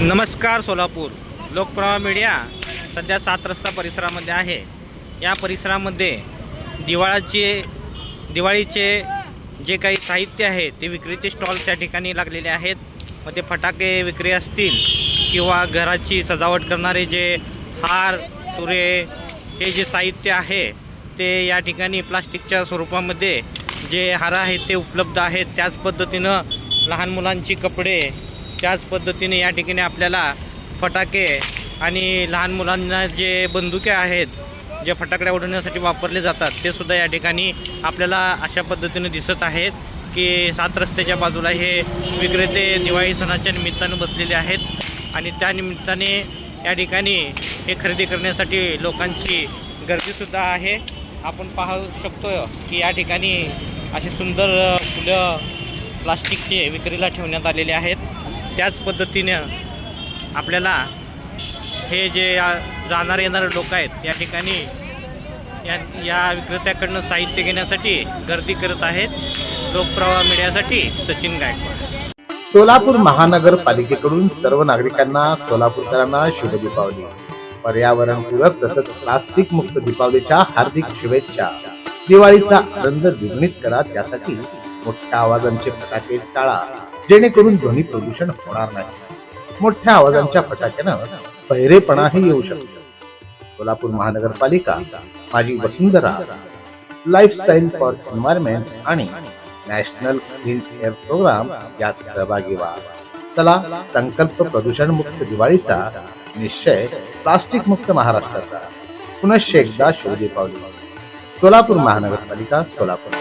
नमस्कार सोलापूर लोकप्रवाह मीडिया सध्या सात रस्ता परिसरामध्ये आहे. या परिसरामध्ये दिवाळाचे दिवाळीचे जे काही साहित्य आहे ते विक्रीचे स्टॉल्स या ठिकाणी लागलेले आहेत. मग ते फटाके विक्री असतील किंवा घराची सजावट करणारे जे हार तुरे हे जे साहित्य आहे ते या ठिकाणी प्लास्टिकच्या स्वरूपामध्ये जे हार आहेत ते उपलब्ध आहेत. त्याच पद्धतीनं लहान मुलांची कपडे त्याच पद्धतीने या ठिकाणी आपल्याला फटाके आणि लहान मुलांना जे बंदुके आहेत जे फटाकड्या उडवण्यासाठी वापरले जातात ते सुद्धा या ठिकाणी आपल्याला अशा पद्धतीने दिसत आहेत की सात रस्त्याच्या बाजूला हे विक्रेते दिवाळी सणाच्या निमित्तानं बसलेले आहेत आणि त्या निमित्ताने या ठिकाणी हे खरेदी करण्यासाठी लोकांची गर्दीसुद्धा आहे. आपण पाहू शकतो की या ठिकाणी असे सुंदर फुलं प्लास्टिकचे विक्रीला ठेवण्यात आलेले आहेत. त्याच पद्धतीनं आपल्याला हे जे जाणारे येणारे लोक आहेत या ठिकाणी या या विक्रेत्याकडनं साहित्य घेण्यासाठी गर्दी करत आहेत. लोकप्रवाह मिळण्यासाठी सचिन गायकवाड. सोलापूर महानगरपालिकेकडून सर्व नागरिकांना सोलापूरकरांना शुभ दीपावली. पर्यावरणपूरक तसंच प्लास्टिक मुक्त दीपावलीच्या हार्दिक शुभेच्छा. दिवाळीचा आनंद द्विगुणित करा त्यासाठी मोठ्या आवाजांचे फटाके टाळा. जेणेकरून ध्वनी प्रदूषण होणार नाही. मोठ्या आवाजांच्या फटाक्यानं बहिरेपणाही येऊ शकतो. सोलापूर महानगरपालिका Majhi Vasundhara lifestyle for environment आणि नॅशनल क्लीन एअर प्रोग्राम यात सहभागी व्हा. चला संकल्प प्रदूषण मुक्त दिवाळीचा निश्चय प्लास्टिक मुक्त महाराष्ट्राचा. पुनश्च एकदा शोध दीपावली सोलापूर महानगरपालिका सोलापूर.